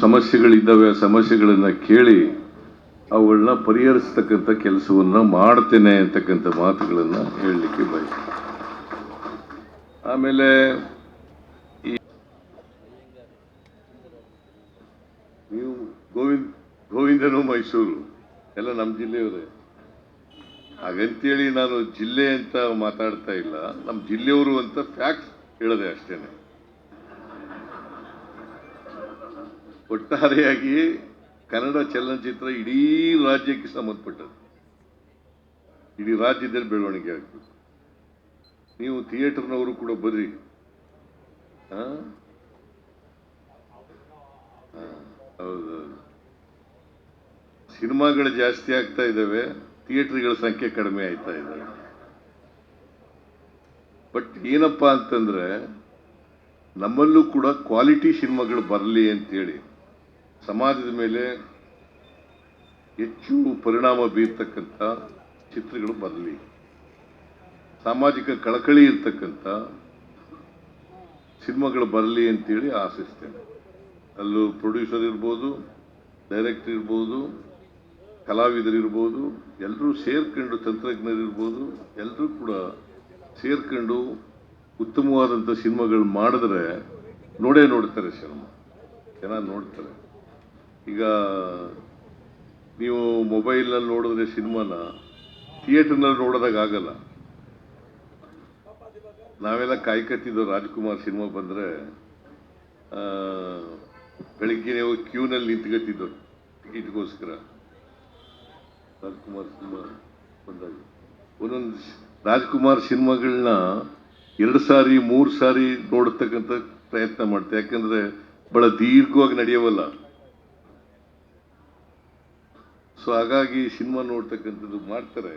ಸಮಸ್ಯೆಗಳಿದ್ದಾವೆ, ಆ ಸಮಸ್ಯೆಗಳನ್ನ ಕೇಳಿ ಅವುಗಳನ್ನ ಪರಿಹರಿಸ್ತಕ್ಕಂಥ ಕೆಲಸವನ್ನ ಮಾಡ್ತೇನೆ ಅಂತಕ್ಕಂಥ ಮಾತುಗಳನ್ನ ಹೇಳಲಿಕ್ಕೆ ಬಯಸ್ತೀನಿ. ಆಮೇಲೆ ನೀವು ಗೋವಿಂದ, ಗೋವಿಂದನು ಮೈಸೂರು, ಎಲ್ಲ ನಮ್ಮ ಜಿಲ್ಲೆಯವರೇ. ಹಾಗಂತೇಳಿ ನಾನು ಜಿಲ್ಲೆ ಅಂತ ಮಾತಾಡ್ತಾ ಇಲ್ಲ, ನಮ್ಮ ಜಿಲ್ಲೆಯವರು ಅಂತ ಫ್ಯಾಕ್ಟ್ ಹೇಳಿದೆ ಅಷ್ಟೇನೆ. ಒಟ್ಟಾರೆಯಾಗಿ ಕನ್ನಡ ಚಲನಚಿತ್ರ ಇಡೀ ರಾಜ್ಯಕ್ಕೆ ಸಂಬಂಧಪಟ್ಟದ್ದು. ಇಡೀ ರಾಜ್ಯದಲ್ಲಿ ಬೆಳವಣಿಗೆ ಆಗ್ತದೆ ನೀವು ಥಿಯೇಟರ್ನವರು ಕೂಡ ಬರ್ರಿ. ಹೌದೌದು ಸಿನಿಮಾಗಳು ಜಾಸ್ತಿ ಆಗ್ತಾ ಇದ್ದಾವೆ, ಥಿಯೇಟರ್ಗಳ ಸಂಖ್ಯೆ ಕಡಿಮೆ ಆಯ್ತಾ ಇದ್ದಾವೆ ಬಟ್ ಏನಪ್ಪಾ ಅಂತಂದ್ರೆ, ನಮ್ಮಲ್ಲೂ ಕೂಡ ಕ್ವಾಲಿಟಿ ಸಿನಿಮಾಗಳು ಬರಲಿ ಅಂತೇಳಿ ಸಮಾಜದ ಮೇಲೆ ಹೆಚ್ಚು ಪರಿಣಾಮ ಬೀರ್ತಕ್ಕಂಥ ಚಿತ್ರಗಳು ಬರಲಿ. ಸಾಮಾಜಿಕ ಕಳಕಳಿ ಇರ್ತಕ್ಕಂಥ ಸಿನಿಮಾಗಳು ಬರಲಿ ಅಂತೇಳಿ ಆಶಿಸ್ತೇನೆ. ಅಲ್ಲೂ ಪ್ರೊಡ್ಯೂಸರ್ ಇರ್ಬೋದು, ಡೈರೆಕ್ಟರ್ ಇರ್ಬೋದು, ಕಲಾವಿದರಿರ್ಬೋದು, ಎಲ್ಲರೂ ಸೇರ್ಕೊಂಡು ತಂತ್ರಜ್ಞರಿರ್ಬೋದು, ಎಲ್ಲರೂ ಕೂಡ ಸೇರ್ಕೊಂಡು ಉತ್ತಮವಾದಂಥ ಸಿನಿಮಾಗಳು ಮಾಡಿದ್ರೆ ನೋಡೇ ನೋಡ್ತಾರೆ ಸಿನಿಮಾ ಜನ ನೋಡ್ತಾರೆ. ಈಗ ನೀವು ಮೊಬೈಲ್ನಲ್ಲಿ ನೋಡಿದ್ರೆ ಸಿನಿಮಾನ, ಥಿಯೇಟರ್ನಲ್ಲಿ ನೋಡೋದಾಗ ಆಗಲ್ಲ. ನಾವೆಲ್ಲ ಕಾಯ್ಕತ್ತಿದ್ದೋ ರಾಜ್ಕುಮಾರ್ ಸಿನಿಮಾ ಬಂದರೆ ಬೆಳಿಗ್ಗೆ ಹೋಗಿ ಕ್ಯೂನಲ್ಲಿ ನಿಂತ್ಕತ್ತಿದ್ದೋ ಟಿಕೆಟ್ಗೋಸ್ಕರ ರಾಜ್ಕುಮಾರ್ ಸಿನಿಮಾ ಬಂದಾಗ. ಒಂದೊಂದು ರಾಜ್ಕುಮಾರ್ ಸಿನಿಮಾಗಳನ್ನ ಎರಡು ಸಾರಿ, ಮೂರು ಸಾರಿ ನೋಡತಕ್ಕಂಥ ಪ್ರಯತ್ನ ಮಾಡ್ತೆ. ಯಾಕಂದರೆ ಬಹಳ ದೀರ್ಘವಾಗಿ ನಡೆಯವಲ್ಲ. ಸೊ ಹಾಗಾಗಿ ಸಿನಿಮಾ ನೋಡ್ತಕ್ಕಂಥದ್ದು ಮಾಡ್ತಾರೆ.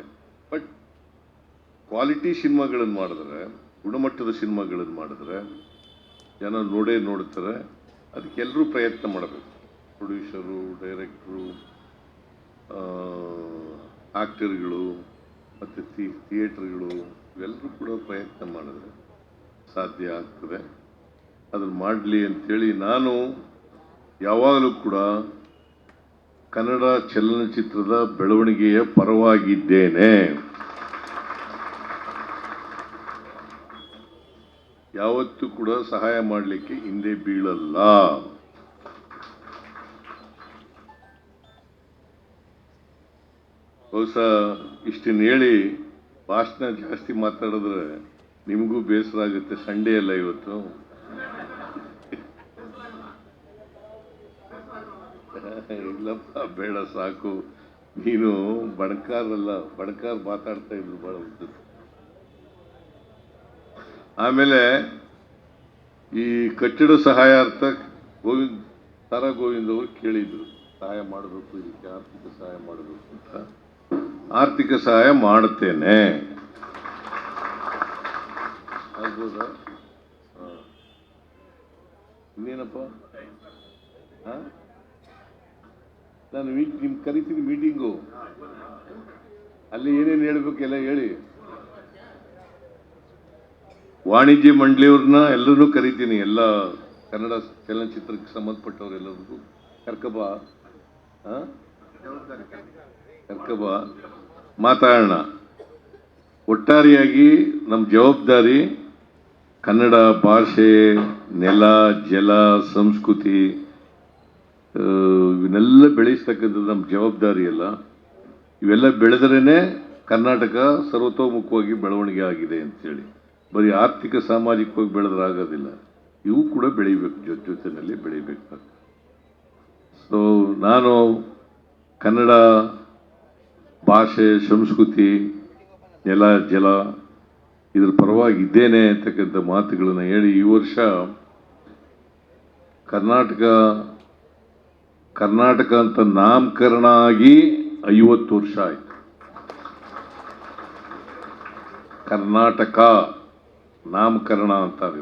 ಬಟ್ ಕ್ವಾಲಿಟಿ ಸಿನಿಮಾಗಳನ್ನು ಮಾಡಿದ್ರೆ, ಗುಣಮಟ್ಟದ ಸಿನಿಮಾಗಳನ್ನು ಮಾಡಿದ್ರೆ, ಜನ ನೋಡೇ ನೋಡ್ತಾರೆ ಅದಕ್ಕೆಲ್ಲರೂ ಪ್ರಯತ್ನ ಮಾಡಬೇಕು. ಪ್ರೊಡ್ಯೂಸರು, ಡೈರೆಕ್ಟ್ರು ಆ್ಯಕ್ಟರ್ಗಳು ಮತ್ತು ಥಿಯೇಟ್ರ್ಗಳು ಇವೆಲ್ಲರೂ ಕೂಡ ಪ್ರಯತ್ನ ಮಾಡಿದ್ರೆ ಸಾಧ್ಯ ಆಗ್ತದೆ. ಅದನ್ನು ಮಾಡಲಿ ಅಂತೇಳಿ ನಾನು ಯಾವಾಗಲೂ ಕೂಡ ಕನ್ನಡ ಚಲನಚಿತ್ರದ ಬೆಳವಣಿಗೆಯ ಪರವಾಗಿದ್ದೇನೆ. ಯಾವತ್ತೂ ಕೂಡ ಸಹಾಯ ಮಾಡಲಿಕ್ಕೆ ಹಿಂದೆ ಬೀಳಲ್ಲ. ಬಹುಶಃ ಇಷ್ಟನ್ನು ಹೇಳಿ ಭಾಷಣ ಜಾಸ್ತಿ ಮಾತಾಡಿದ್ರೆ ನಿಮಗೂ ಬೇಸರ ಆಗುತ್ತೆ, ಸಂಡೇ ಅಲ್ಲ ಇವತ್ತು. ಇಲ್ಲಪ್ಪ, ಬೇಡ, ಸಾಕು. ನೀನು ಬಣಕಾರಲ್ಲ, ಬಣಕಾರ್ ಮಾತಾಡ್ತಾ ಇದ್ರು ಬಹಳ ಆಮೇಲೆ ಈ ಕಟ್ಟಡ ಸಹಾಯಾರ್ಥ ಗೋವಿಂದ್, ತರ ಗೋವಿಂದ್ ಅವರು ಕೇಳಿದ್ರು, ಸಹಾಯ ಮಾಡಬೇಕು, ಇದಕ್ಕೆ ಆರ್ಥಿಕ ಸಹಾಯ ಮಾಡಬೇಕು ಅಂತ. ಆರ್ಥಿಕ ಸಹಾಯ ಮಾಡುತ್ತೇನೆ ಆಗ್ಬೋದಾ. ಇನ್ನೇನಪ್ಪ? ಹಾ? ನಾನು ನಿಮ್ಗೆ ನಿಮ್ ಕರಿತೀನಿ ಮೀಟಿಂಗು. ಅಲ್ಲಿ ಏನೇನು ಹೇಳ್ಬೇಕೆಲ್ಲ ಹೇಳಿ. ವಾಣಿಜ್ಯ ಮಂಡಳಿಯವ್ರನ್ನ ಎಲ್ಲರೂ ಕರಿತೀನಿ. ಎಲ್ಲ ಕನ್ನಡ ಚಲನಚಿತ್ರಕ್ಕೆ ಸಂಬಂಧಪಟ್ಟವ್ರೆಲ್ಲರಿಗೂ ಕರ್ಕಬ? ಕರ್ಕಬ ಮಾತಾಡೋಣ ಒಟ್ಟಾರೆಯಾಗಿ ನಮ್ಮ ಜವಾಬ್ದಾರಿ ಕನ್ನಡ ಭಾಷೆ, ನೆಲ, ಜಲ, ಸಂಸ್ಕೃತಿ ಇವನ್ನೆಲ್ಲ ಬೆಳೆಸ್ತಕ್ಕಂಥದ್ದು ನಮ್ಮ ಜವಾಬ್ದಾರಿ ಅಲ್ಲ ಇವೆಲ್ಲ ಬೆಳೆದ್ರೇನೆ ಕರ್ನಾಟಕ ಸರ್ವತೋಮುಖವಾಗಿ ಬೆಳವಣಿಗೆ ಆಗಿದೆ ಅಂಥೇಳಿ ಬರೀ ಆರ್ಥಿಕ ಸಾಮಾಜಿಕವಾಗಿ ಬೆಳೆದ್ರೆ ಆಗೋದಿಲ್ಲ. ಇವು ಕೂಡ ಬೆಳೀಬೇಕು ಜೊತೆ ಜೊತೆಯಲ್ಲಿ ಬೆಳಿಬೇಕು ಸೊ ನಾನು ಕನ್ನಡ ಭಾಷೆ, ಸಂಸ್ಕೃತಿ, ನೆಲ, ಜಲ ಇದ್ರ ಪರವಾಗಿ ಇದ್ದೇನೆ ಅಂತಕ್ಕಂಥ ಮಾತುಗಳನ್ನು ಹೇಳಿ ಈ ವರ್ಷ ಕರ್ನಾಟಕ ಕರ್ನಾಟಕ ಅಂತ ನಾಮಕರಣ ಆಗಿ ಐವತ್ತು ವರ್ಷ ಆಯಿತು. ಕರ್ನಾಟಕ ನಾಮಕರಣ ಅಂತಾರೆ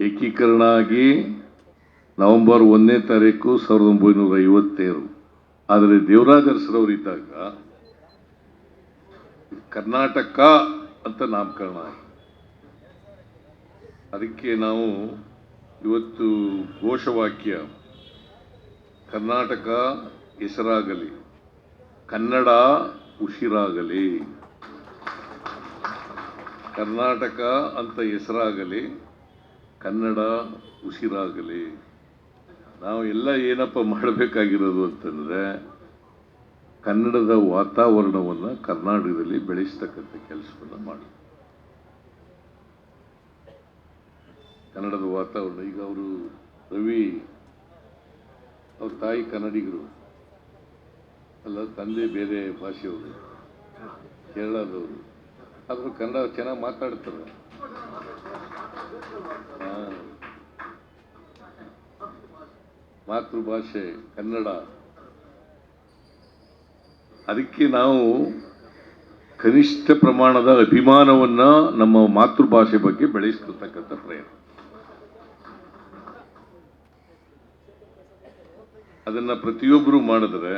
ಏಕೀಕರಣ ಆಗಿ ನವೆಂಬರ್ ಒಂದನೇ ತಾರೀಕು ಸಾವಿರದ ಒಂಬೈನೂರ ಐವತ್ತೇಳು. ಆದರೆ ದೇವರಾಜ ಅರಸರವರು ಇದ್ದಾಗ ಕರ್ನಾಟಕ ಅಂತ ನಾಮಕರಣ ಅದಕ್ಕೆ ನಾವು ಇವತ್ತು ಘೋಷವಾಕ್ಯ ಕರ್ನಾಟಕ ಹೆಸರಾಗಲಿ, ಕನ್ನಡ ಉಸಿರಾಗಲಿ. ಕರ್ನಾಟಕ ಅಂತ ಹೆಸರಾಗಲಿ, ಕನ್ನಡ ಉಸಿರಾಗಲಿ. ನಾವು ಎಲ್ಲ ಏನಪ್ಪ ಮಾಡಬೇಕಾಗಿರೋದು ಅಂತಂದರೆ, ಕನ್ನಡದ ವಾತಾವರಣವನ್ನು ಕರ್ನಾಟಕದಲ್ಲಿ ಬೆಳೆಸ್ತಕ್ಕಂಥ ಕೆಲಸವನ್ನು ಮಾಡಿ. ಕನ್ನಡದ ವಾತಾವರಣ, ಈಗ ಅವರು ರವಿ ಅವ್ರ ತಾಯಿ ಕನ್ನಡಿಗರು. ಅಲ್ಲ, ತಂದೆ ಬೇರೆ ಭಾಷೆಯವರು. ಕೇರಳದವರು. ಆದರೂ ಕನ್ನಡ ಚೆನ್ನಾಗಿ ಮಾತಾಡ್ತಾರೆ. ಮಾತೃಭಾಷೆ ಕನ್ನಡ. ಅದಕ್ಕೆ ನಾವು ಕನಿಷ್ಠ ಪ್ರಮಾಣದ ಅಭಿಮಾನವನ್ನ ನಮ್ಮ ಮಾತೃಭಾಷೆ ಬಗ್ಗೆ ಬೆಳೆಸ್ಕೊಳ್ತಕ್ಕಂಥ ಪ್ರಯತ್ನ. ಅದನ್ನ ಪ್ರತಿಯೊಬ್ಬರು ಮಾಡಿದ್ರೆ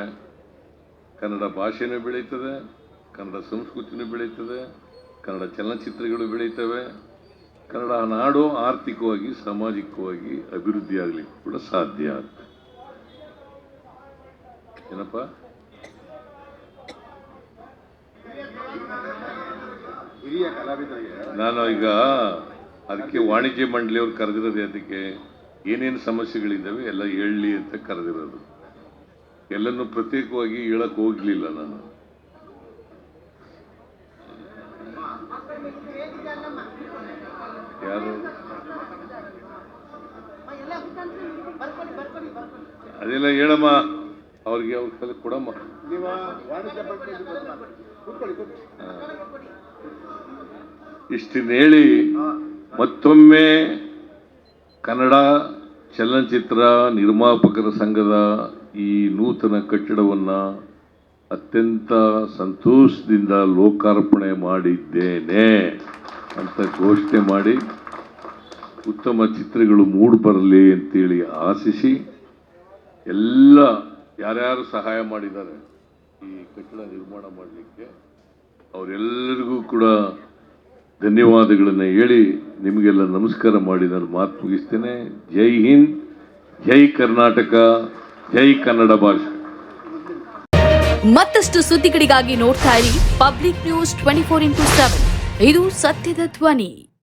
ಕನ್ನಡ ಭಾಷೆನೂ ಬೆಳೀತದೆ ಕನ್ನಡ ಸಂಸ್ಕೃತಿನೂ ಬೆಳೀತದೆ ಕನ್ನಡ ಚಲನಚಿತ್ರಗಳು ಬೆಳೀತವೆ ಕನ್ನಡ ನಾಡು ಆರ್ಥಿಕವಾಗಿ ಸಾಮಾಜಿಕವಾಗಿ ಅಭಿವೃದ್ಧಿ ಆಗ್ಲಿಕ್ಕೆ ಕೂಡ ಸಾಧ್ಯ ಆಗ್ತದೆ. ಏನಪ್ಪ? ನಾನು ಈಗ ಅದಕ್ಕೆ ವಾಣಿಜ್ಯ ಮಂಡಳಿಯವ್ರು ಕರೆದಿರೋದು ಅದಕ್ಕೆ ಏನೇನು ಸಮಸ್ಯೆಗಳಿದ್ದಾವೆ ಎಲ್ಲ ಹೇಳಲಿ ಅಂತ ಕರೆದಿರೋದು. ಎಲ್ಲನೂ ಪ್ರತ್ಯೇಕವಾಗಿ ಹೇಳಕ್ ಹೋಗ್ಲಿಲ್ಲ ನಾನು. ಯಾರು? ಅದೆಲ್ಲ ಹೇಳಮ್ಮ ಅವ್ರಿಗೆ ಅವ್ರ ಕಲೆ ಕೊಡಮ್ಮ. ಇಷ್ಟಿನ ಹೇಳಿ ಮತ್ತೊಮ್ಮೆ ಕನ್ನಡ ಚಲನಚಿತ್ರ ನಿರ್ಮಾಪಕರ ಸಂಘದ ಈ ನೂತನ ಕಟ್ಟಡವನ್ನು ಅತ್ಯಂತ ಸಂತೋಷದಿಂದ ಲೋಕಾರ್ಪಣೆ ಮಾಡಿದ್ದೇನೆ ಅಂತ ಘೋಷಣೆ ಮಾಡಿ ಉತ್ತಮ ಚಿತ್ರಗಳು ಮೂಡಿ ಬರಲಿ ಅಂತೇಳಿ ಆಶಿಸಿ ಎಲ್ಲ ಯಾರ್ಯಾರು ಸಹಾಯ ಮಾಡಿದ್ದಾರೆ ಈ ಕಟ್ಟಡ ನಿರ್ಮಾಣ ಮಾಡಲಿಕ್ಕೆ, ಅವರೆಲ್ಲರಿಗೂ ಕೂಡ ಧನ್ಯವಾದಗಳನ್ನು ಹೇಳಿ ನಿಮಗೆಲ್ಲ ನಮಸ್ಕಾರ ಮಾಡಿ ನಾನು ಮಾತು ಮುಗಿಸ್ತೇನೆ. ಜೈ ಹಿಂದ್, ಜೈ ಕರ್ನಾಟಕ, ಜೈ ಕನ್ನಡ ಭಾಷೆ. ಮತ್ತಷ್ಟು ಸುದ್ದಿಗಳಿಗಾಗಿ ನೋಡ್ತಾ ಇರಿ Public News twenty four into seven ಇದು ಸತ್ಯದ ಧ್ವನಿ.